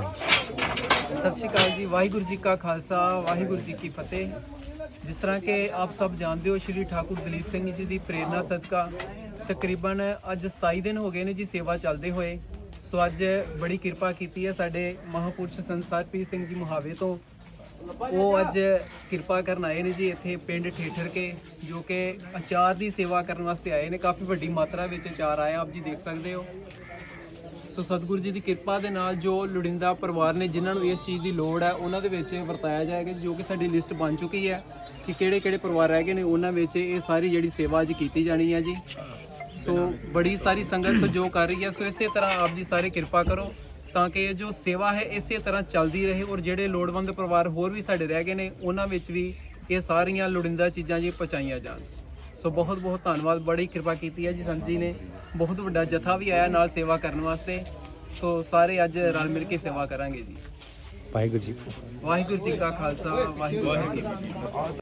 ਸਤਿ ਸ਼੍ਰੀ ਅਕਾਲ ਜੀ, ਵਾਹਿਗੁਰੂ ਜੀ ਕਾ ਖਾਲਸਾ, ਵਾਹਿਗੁਰੂ ਜੀ ਕੀ ਫਤਿਹ। ਜਿਸ ਤਰ੍ਹਾਂ ਕਿ ਆਪ ਸਭ ਜਾਣਦੇ ਹੋ, ਸ਼੍ਰੀ ਠਾਕੁਰ ਦਲੀਪ ਸਿੰਘ ਜੀ ਦੀ ਪ੍ਰੇਰਣਾ ਸਦਕਾ ਤਕਰੀਬਨ ਅੱਜ 27 ਦਿਨ ਹੋ ਗਏ ਨੇ ਜੀ ਸੇਵਾ ਚੱਲਦੇ ਹੋਏ। ਸੋ ਅੱਜ ਬੜੀ ਕਿਰਪਾ ਕੀਤੀ ਹੈ ਸਾਡੇ ਮਹਾਪੁਰਸ਼ ਸੰਸਾਰ ਸਿੰਘ ਜੀ ਮੁਹਾਵੇ ਤੋਂ। ਉਹ ਅੱਜ ਕਿਰਪਾ ਕਰਨ ਆਏ ਨੇ ਜੀ ਇੱਥੇ ਪਿੰਡ ਠੇਠਰ ਕੇ, ਜੋ ਕਿ ਅਚਾਰ ਦੀ ਸੇਵਾ ਕਰਨ ਵਾਸਤੇ ਆਏ ਨੇ। ਕਾਫੀ ਵੱਡੀ ਮਾਤਰਾ ਵਿੱਚ ਅਚਾਰ ਆਇਆ ਆਪ ਜੀ ਦੇਖ ਸਕਦੇ ਹੋ। ਸੋ ਸਤਿਗੁਰੂ ਜੀ ਦੀ ਕਿਰਪਾ ਦੇ ਨਾਲ ਜੋ ਲੋੜਿੰਦਾ ਪਰਿਵਾਰ ਨੇ ਜਿਨ੍ਹਾਂ ਨੂੰ ਇਸ ਚੀਜ਼ ਦੀ ਲੋੜ ਹੈ, ਉਹਨਾਂ ਦੇ ਵਿੱਚ ਵਰਤਾਇਆ ਜਾਏਗਾ, ਜੋ ਕਿ ਸਾਡੀ ਲਿਸਟ ਬਣ ਚੁੱਕੀ ਹੈ ਕਿ ਕਿਹੜੇ ਕਿਹੜੇ ਪਰਿਵਾਰ ਰਹਿ ਗਏ ਨੇ, ਉਹਨਾਂ ਵਿੱਚ ਇਹ ਸਾਰੀ ਜਿਹੜੀ ਸੇਵਾ ਅੱਜ ਕੀਤੀ ਜਾਣੀ ਹੈ ਜੀ। ਸੋ ਬੜੀ ਸਾਰੀ ਸੰਗਤ ਸਹਿਯੋਗ ਕਰ ਰਹੀ ਹੈ, ਸੋ ਇਸੇ ਤਰ੍ਹਾਂ ਆਪ ਜੀ ਸਾਰੇ ਕਿਰਪਾ ਕਰੋ ਤਾਂ ਕਿ ਇਹ ਜੋ ਸੇਵਾ ਹੈ, ਇਸੇ ਤਰ੍ਹਾਂ ਚੱਲਦੀ ਰਹੇ ਔਰ ਜਿਹੜੇ ਲੋੜਵੰਦ ਪਰਿਵਾਰ ਹੋਰ ਵੀ ਸਾਡੇ ਰਹਿ ਗਏ ਨੇ, ਉਹਨਾਂ ਵਿੱਚ ਵੀ ਇਹ ਸਾਰੀਆਂ ਲੋੜਿੰਦਾ ਚੀਜ਼ਾਂ ਜੀ ਪਹੁੰਚਾਈਆਂ ਜਾਣ। ਸੋ ਬਹੁਤ ਬਹੁਤ ਧੰਨਵਾਦ, ਬੜੀ ਕਿਰਪਾ ਕੀਤੀ ਹੈ ਜੀ ਸੰਤ ਜੀ ਨੇ। ਬਹੁਤ ਵੱਡਾ ਜਥਾ ਵੀ ਆਇਆ ਨਾਲ ਸੇਵਾ ਕਰਨ ਵਾਸਤੇ। ਸੋ ਸਾਰੇ ਅੱਜ ਰਲ ਮਿਲ ਕੇ ਸੇਵਾ ਕਰਾਂਗੇ ਜੀ। ਵਾਹਿਗੁਰੂ ਜੀ ਵਾਹਿਗੁਰੂ ਜੀ ਕਾ ਖਾਲਸਾ ਵਾਹਿਗੁਰੂ ਜੀ ਕੀ ਫਤਿਹ।